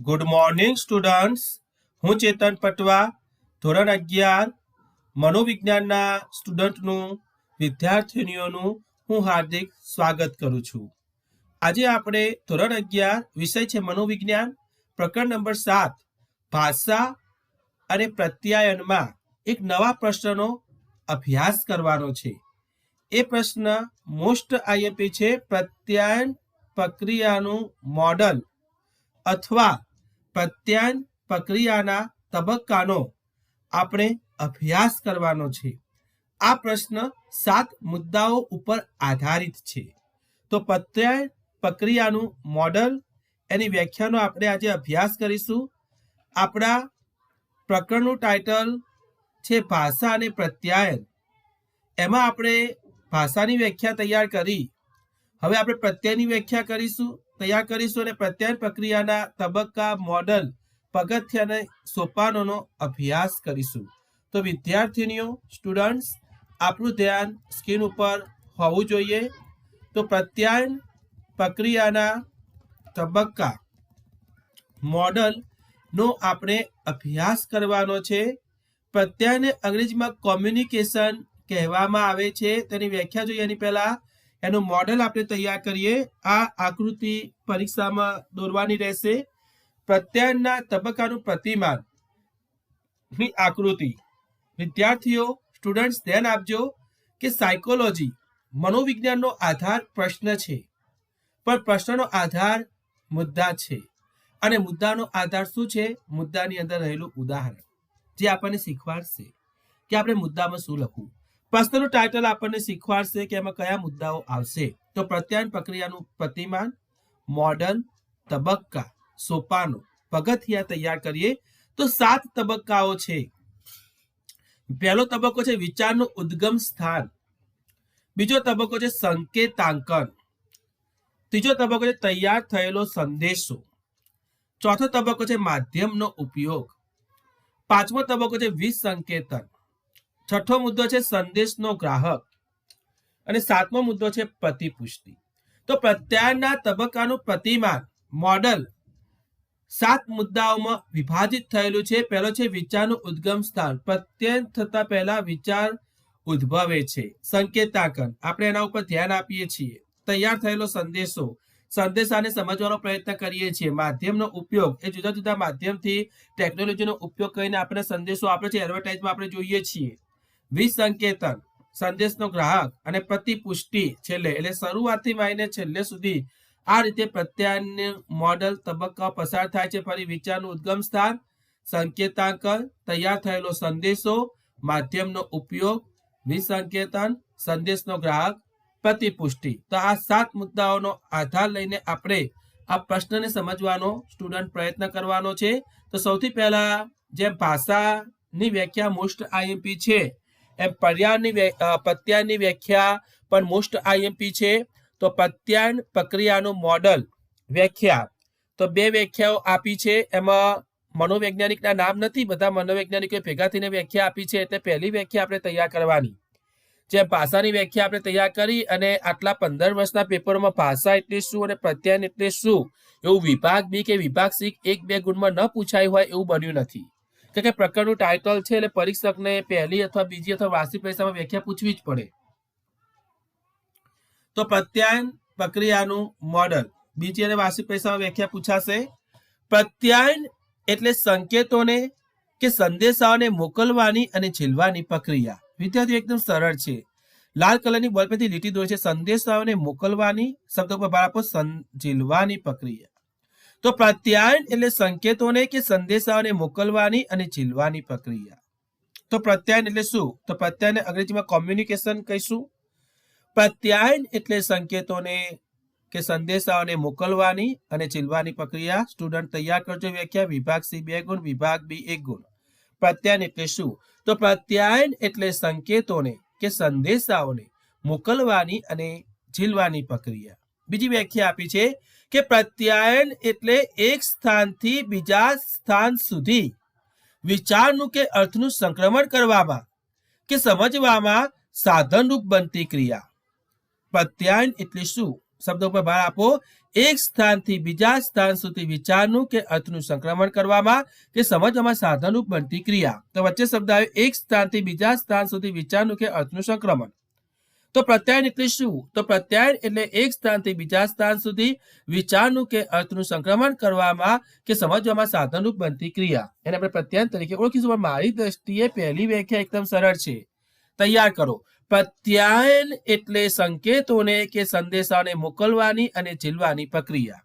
Good morning students હું ચેતન પટવા, ધોરણ અગિયાર, મનોવિજ્ઞાનના સ્ટુડન્ટનું વિદ્યાર્થીનીઓનું હું હાર્દિક સ્વાગત કરું છું. આજે આપણે ધોરણ અગિયાર વિષય છે મનોવિજ્ઞાન, પ્રકરણ નંબર સાત, ભાષા અને પ્રત્યાયનમાં એક નવા પ્રશ્નનો અભ્યાસ કરવાનો છે. એ પ્રશ્ન મોસ્ટ આઈએમપી છે પ્રત્યાયન પ્રક્રિયાનું મોડલ અથવા પ્રત્યાયન પ્રક્રિયાના તબક્કાનો આપણે અભ્યાસ કરવાનો છે. આ પ્રશ્ન સાત મુદ્દાઓ ઉપર આધારિત છે. તો પ્રત્યાયન પ્રક્રિયાનું મોડલ એની વ્યાખ્યાનો આપણે આજે અભ્યાસ કરીશું. આપણા પ્રકરણનું ટાઇટલ છે ભાષા અને પ્રત્યાયન. એમાં આપણે ભાષાની વ્યાખ્યા તૈયાર કરી. હવે આપણે પ્રત્યયની વ્યાખ્યા કરીશું. તૈયાર કરીશું અને પ્રત્યયન પ્રક્રિયાના તબક્કા મોડલ પગથિયાને સોપાનોનો અભ્યાસ કરીશું. તો વિદ્યાર્થીનીઓ સ્ટુડન્ટ્સ આપણું ધ્યાન સ્ક્રીન ઉપર હોવું જોઈએ. તો પ્રત્યાયન પ્રક્રિયાના તબક્કા મોડલનો આપણે અભ્યાસ કરવાનો છે. પ્રત્યાયનને અંગ્રેજીમાં કોમ્યુનિકેશન કહેવામાં આવે છે. તેની વ્યાખ્યા જોઈએ એની પહેલા. એનું મોડેલ આપણે તૈયાર કરીએ. આ આકૃતિ પરીક્ષામાં દોરવાની રહેશે. પ્રત્યાયનના તબક્કાનું પ્રતિમાન. ની આકૃતિ. વિદ્યાર્થીઓ સ્ટુડન્ટ્સ ધ્યાન આપજો કે સાયકોલોજી મનોવિજ્ઞાનનો આધાર પ્રશ્ન છે. પણ પ્રશ્નનો આધાર મુદ્દા છે. અને મુદ્દાનો આધાર શું છે? મુદ્દાની અંદર રહેલું ઉદાહરણ. જે આપણને શીખવાડશે કે આપણે મુદ્દામાં શું લખવું. પ્રશ્નનું ટાઇટલ આપણને શીખવાડશે કે એમાં કયા મુદ્દાઓ આવશે. તો પ્રત્યાયન પ્રક્રિયાનું પ્રતિમાન મોડલ તબક્કા, સોપાનો, પગથિયા તૈયાર કરીએ. તો સાત તબક્કાઓ છે. પહેલો તબક્કો છે વિચારનું ઉદ્ગમ સ્થાન. બીજો તબક્કો છે સંકેતાંકન. ત્રીજો તબક્કો છે તૈયાર થયેલો સંદેશો. ચોથો તબક્કો છે માધ્યમનો ઉપયોગ. પાંચમો તબક્કો છે વિસંકેતન. છઠ્ઠો મુદ્દો છે સંદેશનો ગ્રાહક અને સાતમો મુદ્દો છે પ્રતિપુષ્ટિ તો પ્રત્યાયનના તબક્કાનું પ્રતિમાન, મોડલ સાત મુદ્દાઓમાં વિભાજિત થયેલું છે. પહેલો છે વિચારનું ઉદ્ગમ સ્થાન. પ્રત્યયન થતા પહેલા વિચાર ઉદ્ભવે છે. સંકેતાંકન. આપણે એના ઉપર ધ્યાન આપીએ છીએ. તૈયાર થયેલો સંદેશો. સંદેશાને સમજવાનો પ્રયત્ન કરીએ છીએ. માધ્યમનો ઉપયોગ. એ જુદા જુદા માધ્યમથી ટેકનોલોજીનો ઉપયોગ કરીને આપણે સંદેશો આપણે છે. એડવર્ટાઇઝમાં આપણે જોઈએ છીએ. વિસંકેતન, સંદેશનો ગ્રાહક અને પ્રતિપુષ્ટિ છેલ્લે, એટલે શરૂઆતથી માંડીને છેલ્લે સુધી આ રીતે પ્રત્યાયન મોડલ તબક્કા પસાર થાય છે. ફરી વિચારનું ઉદ્ગમ સ્થાન સંકેતાંક તૈયાર થયેલો સંદેશો, માધ્યમનો ઉપયોગ, વિસંકેતન, સંદેશનો ગ્રાહક, પ્રતિપુષ્ટિ. તો આ સાત મુદ્દાઓનો આધાર લઈને આપણે આ પ્રશ્નને સમજવાનો સ્ટુડન્ટ પ્રયત્ન કરવાનો છે. તો સૌથી પહેલા જેમ ભાષાની વ્યાખ્યા મોસ્ટ આઈએમપી છે એમ પર્યાયની પ્રત્યાયનની વ્યાખ્યા પણ મોસ્ટ આઈએમપી છે. તો પ્રત્યાયન પ્રક્રિયાનું મોડલ વ્યાખ્યા. તો બે વ્યાખ્યાઓ આપી છે. એમાં મનોવૈજ્ઞાનિકના નામ નથી. બધા મનોવૈજ્ઞાનિકોએ ભેગા થઈને વ્યાખ્યા આપી છે એટલે પહેલી વ્યાખ્યા આપણે તૈયાર કરવાની. જે ભાષાની વ્યાખ્યા આપણે તૈયાર કરી અને આટલા પંદર વર્ષના પેપરોમાં ભાષા એટલે શું અને પ્રત્યાયન એટલે શું? એવું વિભાગ બી કે વિભાગ સી એક બે ગુણમાં ન પૂછાયું હોય એવું બન્યું નથી. કે પ્રકરણનું ટાઇટલ છે એટલે પરીક્ષકને પહેલી અથવા બીજી અથવા વાર્ષિક પરીક્ષામાં વ્યાખ્યા પૂછવી જ પડે. તો પ્રત્યાયન પ્રક્રિયાનું મોડલ બીજી અને વાર્ષિક પરીક્ષામાં વ્યાખ્યા પૂછાશે. પ્રત્યાયન એટલે સંકેતોને કે સંદેશાઓને મોકલવાની અને ઝીલવાની પ્રક્રિયા. વિદ્યાર્થીઓ, એકદમ સરળ છે. લાલ કલરની બોલપેનથી લીટી દોરે છે. સંદેશાઓને મોકલવાની, શબ્દ પર ભાર આપો ઝીલવાની પ્રક્રિયા. તો પ્રત્યાયન એટલે સંકેતોને કે સંદેશાઓને મોકલવાની અને ઝીલવાની પ્રક્રિયા. તો પ્રત્યાયન એટલે શું? તો પ્રત્યાયન અંગ્રેજીમાં કોમ્યુનિકેશન કહીશું. પ્રત્યાયન એટલે સંકેતોને કે સંદેશાઓને મોકલવાની અને ઝીલવાની પ્રક્રિયા. સ્ટુડન્ટ તૈયાર કરજો વ્યાખ્યા. વિભાગ સી બે ગુણ, વિભાગ બી એક ગુણ. પ્રત્યાયન એટલે શું? તો પ્રત્યાયન એટલે સંકેતોને કે સંદેશાઓને મોકલવાની અને ઝીલવાની પ્રક્રિયા. બીજી વ્યાખ્યા આપી છે. કે પ્રત્યાયન એટલે એક સ્થાનથી બીજા સ્થાન સુધી વિચારનું કે અર્થનું સંક્રમણ કરવામાં કે સમજવામાં સાધનરૂપ બનતી ક્રિયા પ્રત્યાયન એટલે શું શબ્દો પર ભાર આપો એક સ્થાનથી બીજા સ્થાન સુધી વિચારનું કે અર્થનું સંક્રમણ કરવામાં કે સમજવામાં સાધનરૂપ બનતી ક્રિયા તો વચ્ચે શબ્દ આવ્યો એક સ્થાનથી બીજા સ્થાન સુધી વિચારનું કે અર્થનું સંક્રમણ તો પ્રત્યાયન એટલે શું? તો પ્રત્યાયન એટલે એક સ્થાનથી બીજા સ્થાન સુધી વિચારનું કે અર્થનું સંક્રમણ કરવામાં કે સમજવામાં સાધનરૂપ બનતી ક્રિયા. એને આપણે પ્રત્યાયન તરીકે ઓળખીશું, પણ મારી દ્રષ્ટિએ પહેલી વ્યાખ્યા એકદમ સરળ છે. તૈયાર કરો. પ્રત્યાયન એટલે સંકેતોને કે સંદેશાને મોકલવાની અને ઝીલવાની પ્રક્રિયા.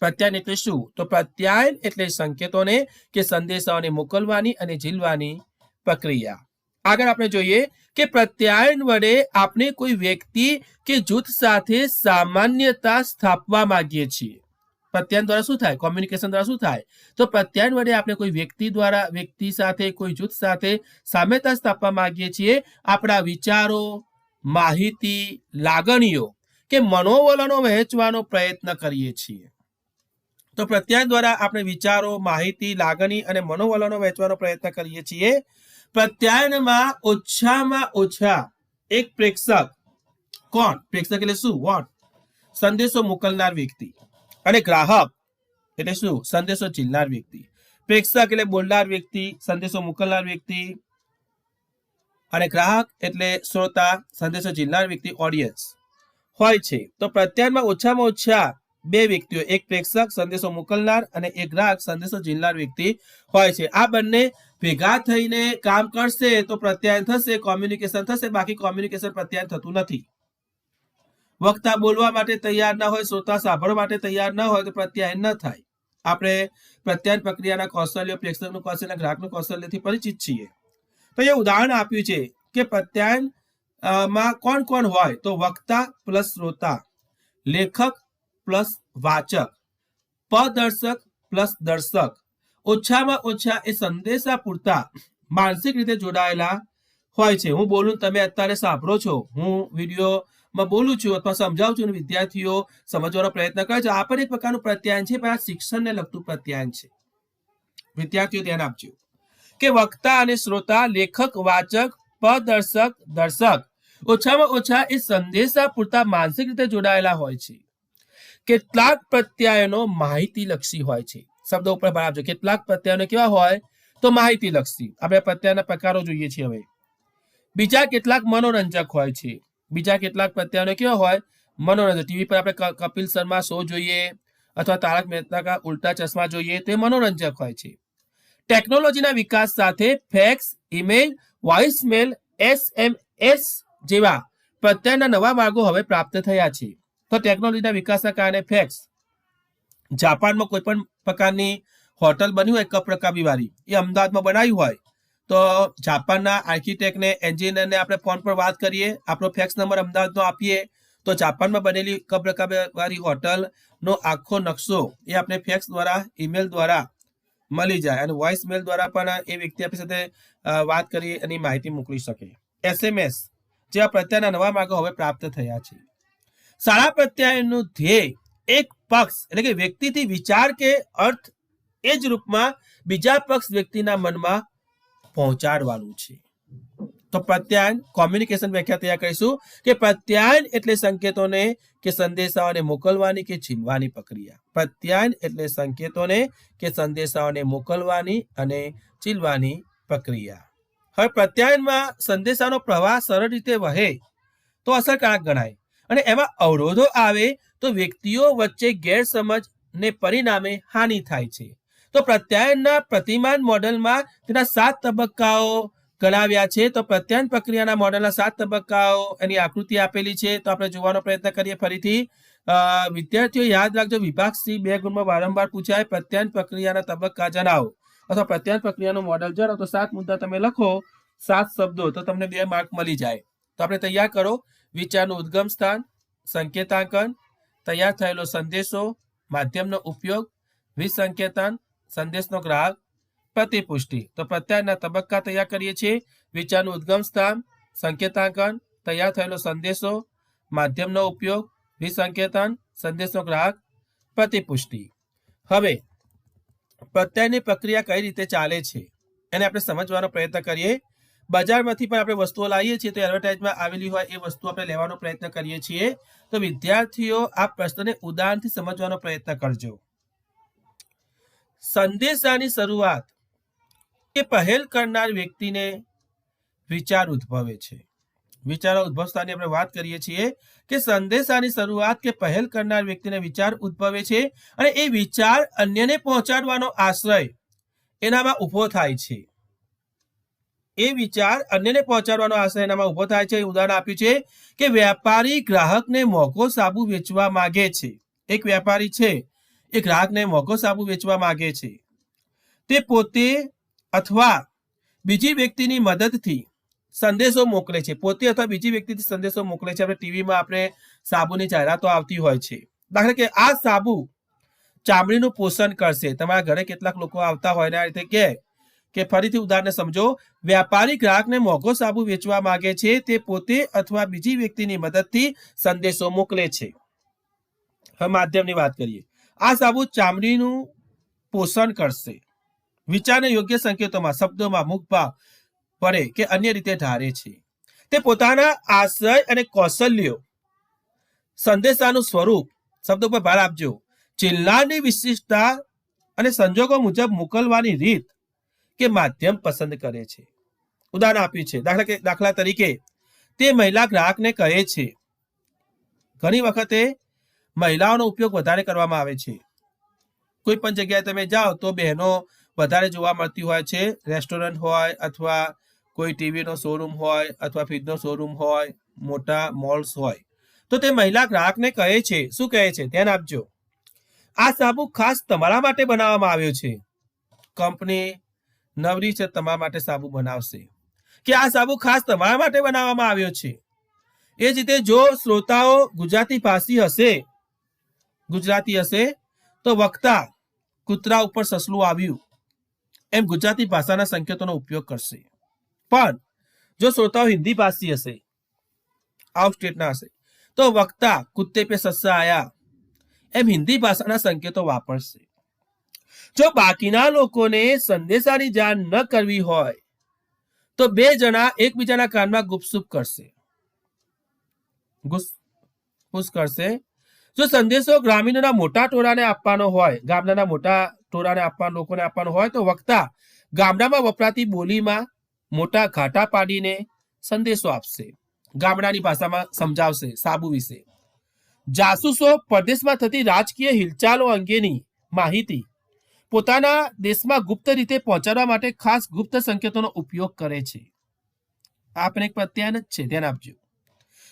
પ્રત્યાયન એટલે શું? તો પ્રત્યાયન એટલે સંકેતોને કે સંદેશાઓને મોકલવાની અને ઝીલવાની પ્રક્રિયા. આગળ આપણે જોઈએ કે પ્રત્યાયન વડે આપણે કોઈ વ્યક્તિ કે જૂથ સાથે સામાન્યતા સ્થાપવા માંગીએ છીએ. પ્રત્યાયન દ્વારા શું થાય? કોમ્યુનિકેશન દ્વારા શું થાય? તો પ્રત્યાયન વડે આપણે કોઈ વ્યક્તિ દ્વારા, વ્યક્તિ સાથે, કોઈ જૂથ સાથે સામ્યતા સ્થાપવા માંગીએ છીએ. આપણા વિચારો, માહિતી, લાગણીઓ કે મનોવલણો વહેંચવાનો પ્રયત્ન કરીએ છીએ. તો પ્રત્યાયન દ્વારા આપણે વિચારો, માહિતી, લાગણી અને મનોવલણો વહેંચવાનો પ્રયત્ન કરીએ છીએ. પ્રત્યાયનમાં ઓછામાં ઓછા એક પ્રેક્ષક કોણ? પ્રેક્ષક એટલે શું? વોટ સંદેશો મોકલનાર વ્યક્તિ. અને ગ્રાહક એટલે શું? સંદેશો ઝીલનાર વ્યક્તિ. પ્રેક્ષક એટલે બોલનાર વ્યક્તિ, સંદેશો મોકલનાર વ્યક્તિ. અને ગ્રાહક એટલે શ્રોતા, સંદેશો ઝીલનાર વ્યક્તિ ઓડિયન્સ હોય છે. તો પ્રત્યાયનમાં ઓછામાં ઓછા બે વ્યક્તિઓ, એક પ્રેક્ષક સંદેશો મોકલનાર અને એક ગ્રાહક સંદેશો ઝીલનાર વ્યક્તિ હોય છે. આ બંને ભેગા થઈને કામ કરશે તો પ્રત્યાયન થશે કોમ્યુનિકેશન થશે, બાકી કોમ્યુનિકેશન પ્રત્યાયન થતું નથી. વક્તા બોલવા માટે તૈયાર ન હોય, શ્રોતા સાંભળવા માટે તૈયાર ન હોય તો પ્રત્યાયન ન થાય. આપણે પ્રત્યાયન પ્રક્રિયાના કૌશલ્યો, પ્રેક્ષકનું કૌશલ્ય ગ્રાહકનું કૌશલ્યથી પરિચિત છીએ. તો એ ઉદાહરણ આપ્યું છે કે પ્રત્યાયનમાં કોણ કોણ હોય? તો વક્તા પ્લસ શ્રોતા. લેખક પ્લસ વાચક. પદર્શક પ્લસ દર્શક. ઓછામાં ઓછા એ સંદેશા પૂરતા માનસિક રીતે જોડાયેલા હોય છે. હું બોલું, તમે અત્યારે સાંભળો છો. હું વિડીયોમાં બોલું છું અથવા સમજાવું છું વિદ્યાર્થીઓ સમજવાનો પ્રયત્ન કરે છે. આ પણ એક પ્રકારનું પ્રત્યાયન છે, પણ આ શિક્ષણને લગતું પ્રત્યાયન છે. વિદ્યાર્થીઓ ધ્યાન આપજો કે વક્તા અને શ્રોતા, લેખક, વાચક, પદર્શક, દર્શક ઓછામાં ઓછા એ સંદેશા પૂરતા માનસિક રીતે જોડાયેલા હોય છે. કેટલાક પ્રત્યાયનો માહિતી લક્ષી હોય છે. શબ્દો ઉપર ભાર આપજો. કેટલાક પ્રત્યાયનો કેવા હોય? તો માહિતી લક્ષી. આપણે પ્રત્યાયના પ્રકારો જોઈએ છીએ હવે. બીજા કેટલાક મનોરંજક હોય છે. બીજા કેટલાક પ્રત્યાયનો કેવા હોય? મનોરંજક. ટીવી પર આપણે કપિલ શર્મા શો જોઈએ અથવા તારક મહેતા કા ઉલ્ટા ચશ્મા જોઈએ તે મનોરંજક હોય છે. ટેકનોલોજીના વિકાસ સાથે ફેક્સ, ઈમેલ વોઇસમેલ એસએમએસ જેવા પ્રત્યાયના નવા માર્ગો હવે પ્રાપ્ત થયા છે. તો ટેકનોલોજીના વિકાસના કારણે ફેક્સ જાપાનમાં કોઈ પણ પ્રકારની હોટલ બની હોય, કપ રકાબી વાળી, એ અમદાવાદમાં બનાવી હોય, તો જાપાનના આર્કિટેક્ટને એન્જિનિયરને આપણે ફોન પર વાત કરીએ, આપણો ફેક્સ નંબર અમદાવાદનો આપીએ, તો જાપાનમાં બનેલી કપ રકાબી વાળી હોટલનો આખો નકશો એ આપણે ફેક્સ દ્વારા ઈમેલ દ્વારા મળી જાય અને વોઇસ મેલ દ્વારા પણ એ વ્યક્તિ આપણી સાથે વાત કરી એની માહિતી મોકલી શકે. એસએમએસ જેવા પ્રત્યાયનના નવા માર્ગો હવે પ્રાપ્ત થયા છે. શાળા પ્રત્યાયનનું ધ્યેય એક પક્ષ એટલે કે વ્યક્તિથી વિચાર કે અર્થ એ જ રૂપમાં બીજા પક્ષ વ્યક્તિના મનમાં પહોંચાડવાનું છે. તો પ્રત્યાયન કોમ્યુનિકેશન વ્યાખ્યા તૈયાર કરીશું કે પ્રત્યાયન એટલે સંકેતોને કે સંદેશાઓને મોકલવાની કે છીનવાની પ્રક્રિયા. પ્રત્યાયન એટલે સંકેતોને કે સંદેશાઓને મોકલવાની અને ચીલવાની પ્રક્રિયા. હવે પ્રત્યાયનમાં સંદેશાનો પ્રવાહ સરળ રીતે વહે તો અસરકારક ગણાય. અને એમાં અવરોધો આવે તો વ્યક્તિઓ વચ્ચે ગેરસમજ ને પરિણામે હાનિ થાય છે. તો પ્રત્યાયનના પ્રતિમાન મોડેલમાં તેના સાત તબક્કાઓ ગણાવ્યા છે. તો પ્રત્યાયન પ્રક્રિયાના મોડેલના સાત તબક્કાઓ એની આકૃતિ આપેલી છે. તો આપણે જોવાનો પ્રયત્ન કરીએ ફરીથી. વિદ્યાર્થીઓ યાદ રાખજો, વિભાગ સી બે ગુણમાં વારંવાર પૂછાય, પ્રત્યાયન પ્રક્રિયાના તબક્કા જણાવો. અથવા પ્રત્યાયન પ્રક્રિયાનું મોડેલ જણાવો. તો સાત મુદ્દા તમે લખો, સાત શબ્દો તો તમને બે માર્ક મળી જાય. તો આપણે તૈયાર કરો. વિચારનું ઉદ્ગમ સ્થાન, સંકેતાંકન, તૈયાર થયેલો સંદેશો, માધ્યમનો ઉપયોગ, વિસંકેતન, સંદેશનો ગ્રાહક, પ્રતિપુષ્ટિ. તો પ્રત્યાયના તબક્કા તૈયાર કરીએ છીએ. વિચારનું ઉદ્ગમ સ્થાન, સંકેતાંકન, તૈયાર થયેલો સંદેશો, માધ્યમનો ઉપયોગ, વિસંકેતન, સંદેશનો ગ્રાહક, પ્રતિપુષ્ટિ. હવે, પ્રત્યાયનની પ્રક્રિયા કઈ રીતે ચાલે છે? એને આપણે સમજવાનો પ્રયત્ન કરીએ. બજારમાંથી પણ આપણે વસ્તુઓ લાવીએ છીએ, તો એડવર્ટાઇઝમાં આવેલી હોય એ વસ્તુ આપણે લેવાનો પ્રયત્ન કરીએ છીએ. તો વિદ્યાર્થીઓ આ પ્રશ્નને ઉદાહરણથી સમજવાનો પ્રયત્ન કરજો. સંદેશાની શરૂઆત કે પહેલ કરનાર વ્યક્તિને વિચાર ઉદ્ભવે છે. વિચારો ઉદ્ભવતાની આપણે વાત કરીએ છીએ કે સંદેશાની શરૂઆત કે પહેલ કરનાર વ્યક્તિને વિચાર ઉદ્ભવે છે અને એ વિચાર અન્યને પહોંચાડવાનો આશ્રય એનામાં ઊભો થાય છે. એ વિચાર અન્યને પહોંચાડવાનો આશય એનામાં ઊભો થાય છે. ઉદાહરણ આપ્યું છે કે વેપારી ગ્રાહકને મોંઘો સાબુ વેચવા માગે છે. એક વેપારી છે, એ ગ્રાહકને મોંઘો સાબુ વેચવા માગે છે. તે પોતે અથવા બીજી વ્યક્તિની મદદથી સંદેશો મોકલે છે. પોતે અથવા બીજી વ્યક્તિથી સંદેશો મોકલે છે. આપણે ટીવીમાં આપણે સાબુની જાહેરાતો આવતી હોય છે. દાખલા કે આ સાબુ ચામડીનું પોષણ કરશે. તમારા ઘરે કેટલાક લોકો આવતા હોય ને આ રીતે કહે કે ફરીથી ઉદાહરણને સમજો, વ્યાપારી ગ્રાહકને મોંઘો સાબુ વેચવા માંગે છે, તે પોતે અથવા બીજી વ્યક્તિની મદદથી સંદેશો મોકલે છે. માધ્યમની વાત કરીએ. આ સાબુ ચામડીનું પોષણ કરશે. વિચારને યોગ્ય સંકેતોમાં, શબ્દોમાં મુખભાવ પડે કે અન્ય રીતે ધારે છે. તે પોતાના આશય અને કૌશલ્યો, સંદેશાનું સ્વરૂપ, શબ્દો પર ભાર આપજો. જિલ્લાની વિશિષ્ટતા અને સંજોગો મુજબ મોકલવાની રીત કે માધ્યમ પસંદ કરે છે. ઉદાહરણ આપ્યું છે. દાખલા કે, દાખલા તરીકે, તે મહિલા ગ્રાહકને કહે છે, ઘણી વખતે મહિલાઓનો ઉપયોગ વધારે કરવામાં આવે છે. કોઈ પણ જગ્યાએ તમે જાઓ તો બહેનો વધારે જોવા મળતી હોય છે. રેસ્ટોરન્ટ હોય અથવા કોઈ ટીવીનો શોરૂમ હોય અથવા ફ્રીજનો શોરૂમ હોય, મોટા મોલ્સ હોય. તો તે મહિલા ગ્રાહકને કહે છે. શું કહે છે? ધ્યાન આપજો. આ સાબુ ખાસ તમારા માટે બનાવવામાં આવ્યો છે. કંપની નવરી છે, તમારા માટે સાબુ બનાવશે. કે આ સાબુ ખાસ તમારા માટે બનાવવામાં આવ્યો છે? એ જ રીતે જો શ્રોતાઓ ગુજરાતી ભાષી હશે, ગુજરાતી હશે, તો વક્તા કૂતરા ઉપર સસલું આવ્યું. એમ ગુજરાતી ભાષાના સંકેતોનો ઉપયોગ કરશે. પણ જો શ્રોતાઓ હિન્દી ભાષી હશે, આઉટ સ્ટેટના હશે, તો વક્તા કુત્તે પે સસ્સા આયા, એમ હિન્દી ભાષાના સંકેતો વાપરશે. જો બાકીના લોકોને સંદેશાની જાણ ન કરવી હોય, તો બે જણા એકબીજાના કાનમાં ગુપસુપ કરશે. કરશે. જો સંદેશો ગ્રામીણોના મોટા ટોળાને આપવાનો હોય, ગામડાના મોટા ટોળાને આપવા, લોકોને આપવાનો હોય, તો વક્તા ગામડામાં વપરાતી બોલીમાં મોટા ઘાટા પાડીને સંદેશો આપશે. ગામડાની ભાષામાં સમજાવશે સાબુ વિશે. જાસૂસો પરદેશમાં થતી રાજકીય હિલચાલો અંગેની માહિતી પોતાના દેશમાં ગુપ્ત રીતે પહોંચાડવા માટે ખાસ ગુપ્ત સંકેતોનો ઉપયોગ કરે છે. આ એક પ્રત્યાયન જ છે ધ્યાન આપજો.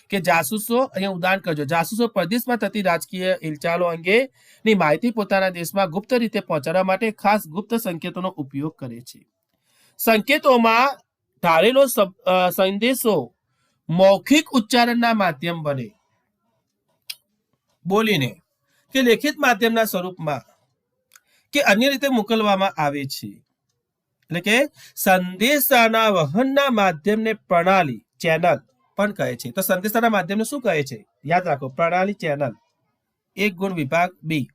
કે જાસૂસો અહીંયા ઉદાહરણ કરજો. જાસૂસો પરદેશમાં થતી રાજકીય હિલચાલો અંગેની માહિતી પોતાના દેશમાં ગુપ્ત રીતે પહોંચાડવા માટે ખાસ ગુપ્ત સંકેતોનો ઉપયોગ કરે છે. સંકેતોમાં અ, સંદેશો મૌખિક ઉચ્ચારણના માધ્યમ બને. બોલીને કે લેખિત માધ્યમના સ્વરૂપમાં કે અન્ય રીતે મોકલવામાં આવે છે. એટલે કે સંદેશાના વહનના માધ્યમને પ્રણાલી, ચેનલ પણ કહે છે. તો સંદેશાના માધ્યમને શું કહે છે? યાદ રાખો, પ્રણાલી, ચેનલ. એક ગુણ વિભાગ બી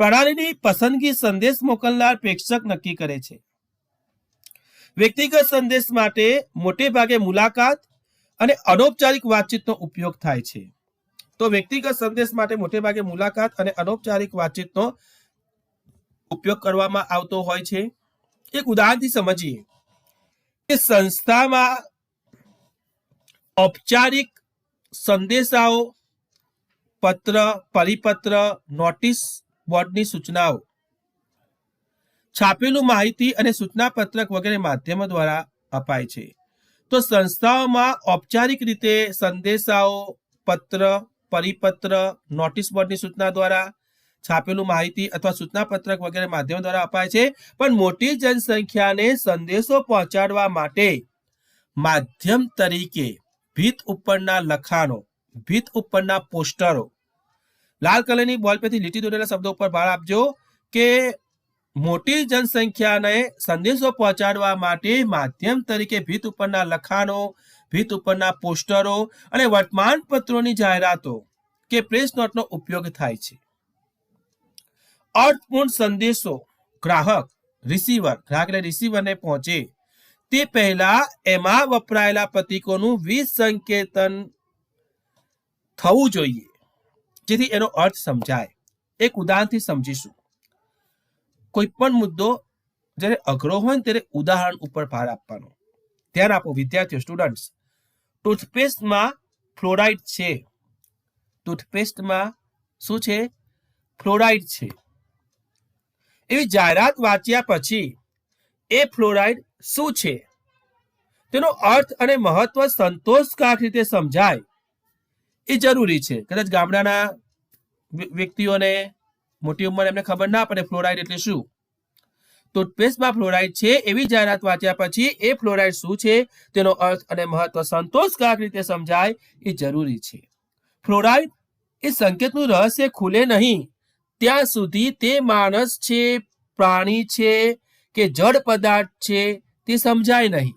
પ્રણાલીની પસંદગી સંદેશ મોકલનાર પ્રેક્ષક નક્કી કરે છે. વ્યક્તિગત સંદેશ માટે મોટે ભાગે મુલાકાત અને અનૌપચારિક વાતચીતનો ઉપયોગ થાય છે. તો વ્યક્તિગત સંદેશ માટે મોટે ભાગે મુલાકાત અને અનૌપચારિક વાતચીતનો ઉપયોગ કરવામાં આવતો હોય છે. એક ઉદાહરણથી સમજીએ કે સંસ્થામાં ઔપચારિક સંદેશાઓ, પત્ર, પરિપત્ર, નોટિસ, બોર્ડની સૂચનાઓ, છાપેલું માહિતી અને સૂચના પત્રક વગેરે માધ્યમો દ્વારા અપાય છે. તો સંસ્થાઓમાં ઔપચારિક રીતે સંદેશાઓ, પત્ર, પરિપત્ર, નોટિસ બોર્ડની સૂચના દ્વારા છાપેલું માહિતી અથવા સૂચના પત્રક વગેરે માધ્યમ દ્વારા અપાય છે, પણ મોટી જનસંખ્યાને સંદેશો પહોંચાડવા માટે માધ્યમ તરીકે ભીત ઉપરના લખાણો, ભીત ઉપરના પોસ્ટરો, લાલ કલરની બોલ પરથી લીટી દોરેલા શબ્દો ઉપર ભાર આપજો કે મોટી જનસંખ્યાને સંદેશો પહોંચાડવા માટે માધ્યમ તરીકે ભીત ઉપરના લખાણો, ભીત ઉપરના પોસ્ટરો અને વર્તમાન પત્રોની જાહેરાતો કે પ્રેસ નોટનો ઉપયોગ થાય છે. અર્થપૂર્ણ સંદેશો ગ્રાહક રિસીવર ગ્રાહક એટલે રિસીવરને પહોંચે. તે પહેલા એમાં વપરાયેલા પ્રતીકોનું વિસંકેતન થવું જોઈએ. જેથી એનો અર્થ સમજાય. એક ઉદાહરણથી સમજીશું. કોઈ પણ મુદ્દો જ્યારે અઘરો હોય ને ત્યારે ઉદાહરણ ઉપર ભાર આપવાનો. ધ્યાન આપો, વિદ્યાર્થીઓ સ્ટુડન્ટ્સ ટૂથપેસ્ટમાં ફ્લોરાઇડ છે. ટૂથપેસ્ટમાં શું છે? ફ્લોરાઇડ છે. એવી જાહેરાત વાંચ્યા પછી એ ફ્લોરાઇડ શું છે? તેનો અર્થ અને મહત્વ સંતોષકારક રીતે સમજાય એ જરૂરી છે. કદાચ ગામડાના વ્યક્તિઓને મોટી ઉંમર એમને ખબર ના પડે ફ્લોરાઇડ એટલે શું? ટૂથપેસ્ટમાં ફ્લોરાઇડ છે એવી જાહેરાત વાંચ્યા પછી એ ફ્લોરાઇડ શું છે? તેનો અર્થ અને મહત્વ સંતોષકારક રીતે સમજાય એ જરૂરી છે. ફ્લોરાઇડ એ સંકેતનું રહસ્ય ખુલે નહીં. ત્યાં સુધી તે માણસ છે, પ્રાણી છે કે જળ પદાર્થ છે તે સમજાય નહીં.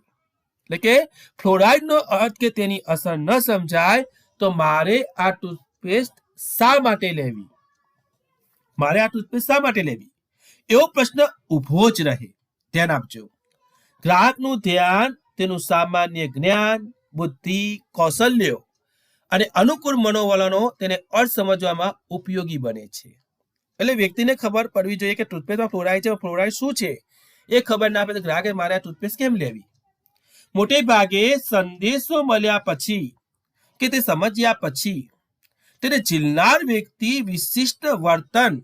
એટલે કે ફ્લોરાઇડનો અર્થ કે તેની અસર ન સમજાય, તો મારે આ ટૂથપેસ્ટ શા માટે લેવી? મારે આ ટૂથપેસ્ટ શા માટે લેવી? એવો પ્રશ્ન ઊભો જ રહે. ધ્યાન આપજો. ગ્રાહકનું ધ્યાન, તેનું સામાન્ય જ્ઞાન, બુદ્ધિ, કૌશલ્યો અને અનુકૂળ મનોવલણો તેને અર્થ સમજવામાં ઉપયોગી બને છે. એટલે વ્યક્તિને ખબર પડવી જોઈએ કે ટૂથપેસ્ટમાં ફ્લોરાઇડ છે, ફ્લોરાઇડ શું છે? એ ખબર ના પડે તો ગ્રાહકે મારે આ ટૂથપેસ્ટ કેમ લેવી? મોટે ભાગે સંદેશો મળ્યા પછી કે તે સમજ્યા પછી તેને ઝીલનાર વ્યક્તિ વિશિષ્ટ વર્તન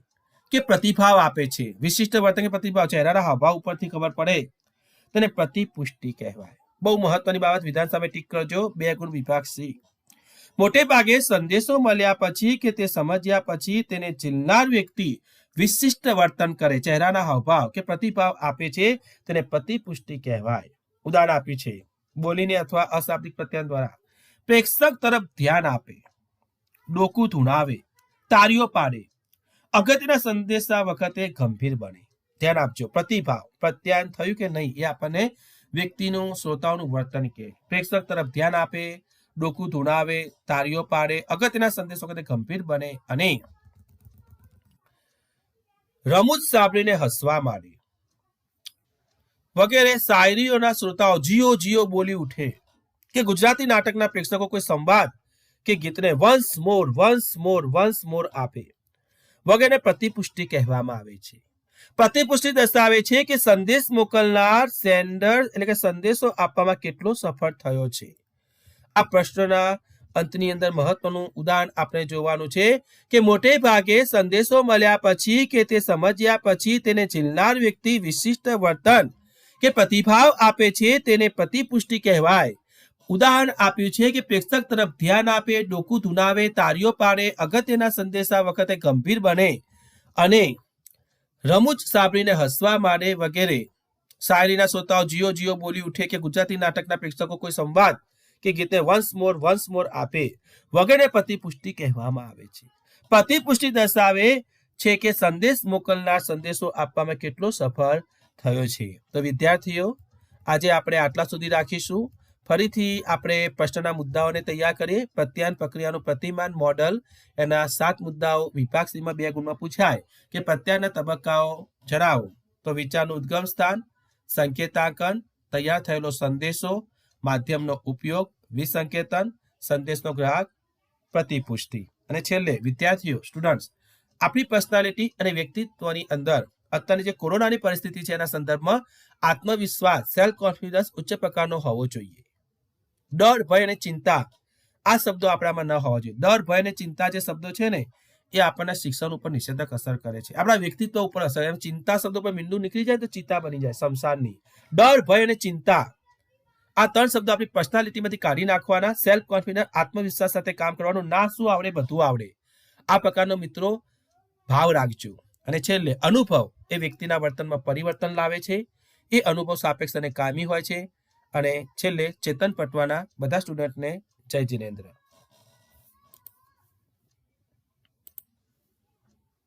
કે પ્રતિભાવ આપે છે. વિશિષ્ટ વર્તન કે પ્રતિભાવ, ચહેરાના હાવભાવ ઉપરથી ખબર પડે તેને પ્રતિપુષ્ટિ કહેવાય. બહુ મહત્વની બાબત વિધાનસભા ટીક કરજો. બે ગુણ વિભાગ સી. મોટે ભાગે સંદેશો મળ્યા પછી કે તે સમજ્યા પછી તેને ઝીલનાર વ્યક્તિ વિશિષ્ટ વર્તન કરે, ચહેરાના હાવભાવ કે પ્રતિભાવ આપે છે તેને પ્રતિપુષ્ટિ કહેવાય. ઉદાહરણ આપ્યું છે, બોલીને અથવા અશાબ્દિક પ્રત્યાયન દ્વારા. પ્રેક્ષક તરફ ધ્યાન આપે, ડોકું ધૂણાવે તારીઓ પાડે, અગત્યના સંદેશા વખતે ગંભીર બને. ધ્યાન આપજો, પ્રતિભાવ, પ્રત્યાયન થયું કે નહીં એ આપણને વ્યક્તિનું, શ્રોતાઓનું વર્તન કે પ્રેક્ષક તરફ ધ્યાન આપે ડોકું ધૂણાવે, તારીઓ પાડે, અગત્યના સંદેશો વખતે ગંભીર બને અને રમૂજ સાંભળીને હસવા માંડે. વગેરે શાયરીઓના શ્રોતાઓ જીઓ જીઓ બોલી ઉઠે કે ગુજરાતી નાટકના પ્રેક્ષકો કોઈ સંવાદ કે ગીતને once more once more once more આપે. વગેરે પ્રતિપુષ્ટિ કહેવામાં આવે છે. પ્રતિપુષ્ટિ દર્શાવે છે કે સંદેશ મોકલનાર સેન્ડર એટલે કે સંદેશો આપવામાં કેટલો સફળ થયો છે. આ પ્રશ્નના અંતની અંદર મહત્વનું ઉદાહરણ આપણે જોવાનું છે કે મોટે ભાગે સંદેશો મળ્યા પછી કે તે સમજ્યા પછી તેને ઝીલનાર વ્યક્તિ વિશિષ્ટ વર્તન કે પ્રતિભાવ આપે છે તેને પ્રતિપુષ્ટિ કહેવાય. ઉદાહરણ આપ્યું છે કે પ્રેક્ષક તરફ ધ્યાન આપે, ડોકું ધુનાવે તારીઓ પાડે, અગત્યના સંદેશા વખતે ગંભીર બને અને રમૂજ સાંભળીને હસવા માંડે વગેરે. શાયરીના શ્રોતાઓ જીઓ જીઓ બોલી ઉઠે કે ગુજરાતી નાટકના પ્રેક્ષકો કોઈ સંવાદ કે ગીતને વન્સ મોર વન્સ મોર આપે વગેરે પ્રતિપુષ્ટિ કહેવામાં આવે છે. પ્રતિપુષ્ટિ દર્શાવે છે કે સંદેશ મોકલનાર સંદેશો આપવામાં કેટલો સફળ થયો છે. તો વિદ્યાર્થીઓ, આજે આપણે આટલા સુધી રાખીશું. ફરીથી આપણે પ્રશ્નના મુદ્દાઓને તૈયાર કરીએ. પ્રત્યાયન પ્રક્રિયાનું પ્રતિમાન મોડલ એના સાત મુદ્દાઓ વિભાગ સીમાં બે ગુણમાં પૂછાય કે પ્રત્યાયનના તબક્કાઓ જણાવો. તો વિચારનું ઉદ્ગમ સ્થાન, સંકેતાંકન, તૈયાર થયેલો સંદેશો, માધ્યમનો ઉપયોગ વિસંકેતન, સંદેશનો ગ્રાહક, પ્રતિપુષ્ટિ. અને છેલ્લે, વિદ્યાર્થીઓ સ્ટુડન્ટ્સ આપણી પર્સનાલિટી અને વ્યક્તિત્વની અંદર અત્યારની જે કોરોનાની પરિસ્થિતિ છે, એના સંદર્ભમાં આત્મવિશ્વાસ સેલ્ફ કોન્ફિડન્સ ઉચ્ચ પ્રકારનો હોવો જોઈએ. ડર, ભય અને ચિંતા, આ શબ્દો આપણામાં ન હોવા જોઈએ. ડર, ભય અને ચિંતા જે શબ્દો છે ને, એ આપણને શિક્ષણ ઉપર નિષેધક અસર કરે છે. આપણા વ્યક્તિત્વ ઉપર અસર. એમ ચિંતા શબ્દો પર મીંડું નીકળી જાય તો ચિંતા બની જાય, સંસારની. ડર, ભય અને ચિંતા આ ત્રણ શબ્દો આપણી પર્સનાલિટીમાંથી કાઢી નાખવાના સેલ્ફ કોન્ફિડન્સ આત્મવિશ્વાસ સાથે કામ કરવાનું, ના શું આવડે, બધું આવડે. આ પ્રકારનો મિત્રો ભાવ રાખજો. અને છેલ્લે, અનુભવ એ વ્યક્તિના વર્તનમાં પરિવર્તન લાવે છે. એ અનુભવ સાપેક્ષ અને કાયમી હોય છે. અને છેલ્લે, ચેતન પટવાના બધા સ્ટુડન્ટને જય જિનેન્દ્ર.